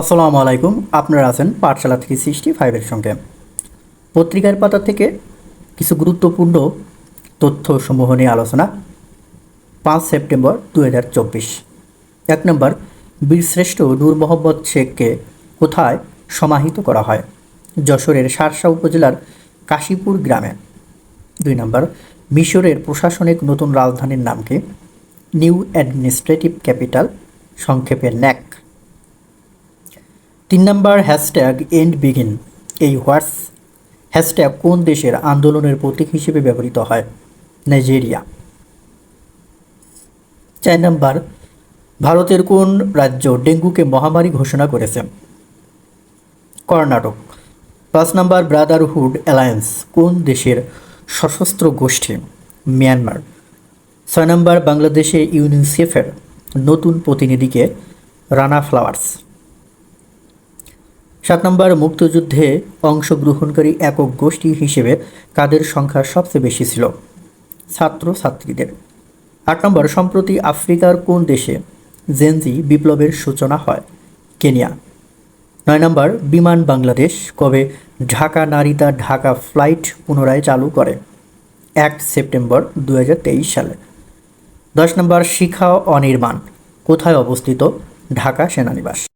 আসসালামু আলাইকুম, আপনারা আছেন পাঠশালা থ্রি সিক্সটি ফাইভের সঙ্গে। পত্রিকার পাতা থেকে কিছু গুরুত্বপূর্ণ তথ্যসমূহ নিয়ে আলোচনা, পাঁচ সেপ্টেম্বর দু হাজার চব্বিশ। এক নম্বর, বীরশ্রেষ্ঠ নূর মোহাম্মদ শেখকে কোথায় সমাহিত করা হয়? যশোরের সারসা উপজেলার কাশীপুর গ্রামে। দুই নম্বর, মিশরের প্রশাসনিক নতুন রাজধানীর নামকে নিউ অ্যাডমিনিস্ট্রেটিভ ক্যাপিটাল, সংক্ষেপে ন্যাক। তিন নম্বর হ্যাশট্যাগ এন্ড বিগিন, এই হোয়াটস হ্যাশট্যাগ কোন দেশের আন্দোলনের প্রতীক হিসেবে ব্যবহৃত হয়? নাইজেরিয়া। চার নম্বর, ভারতের কোন রাজ্য ডেঙ্গুকে মহামারী ঘোষণা করেছে? কর্ণাটক। পাঁচ নম্বর, ব্রাদারহুড অ্যালায়েন্স কোন দেশের সশস্ত্র গোষ্ঠী? মিয়ানমার। ছয় নম্বর, বাংলাদেশে ইউনিসেফের নতুন প্রতিনিধিকে রানা ফ্লাওয়ার্স। সাত নম্বর মুক্তিযুদ্ধে অংশগ্রহণকারী একক গোষ্ঠী হিসেবে কাদের সংখ্যা সবচেয়ে বেশি ছিল? ছাত্র ছাত্রীদের। আট নম্বর, সম্প্রতি আফ্রিকার কোন দেশে জেনজি বিপ্লবের সূচনা হয়? কেনিয়া। নয় নম্বর, বিমান বাংলাদেশ কবে ঢাকা নারিতা ঢাকা ফ্লাইট পুনরায় চালু করে? এক সেপ্টেম্বর দু হাজার তেইশ সালে। দশ নম্বর, শিখা অনির্মাণ কোথায় অবস্থিত? ঢাকা সেনানিবাস।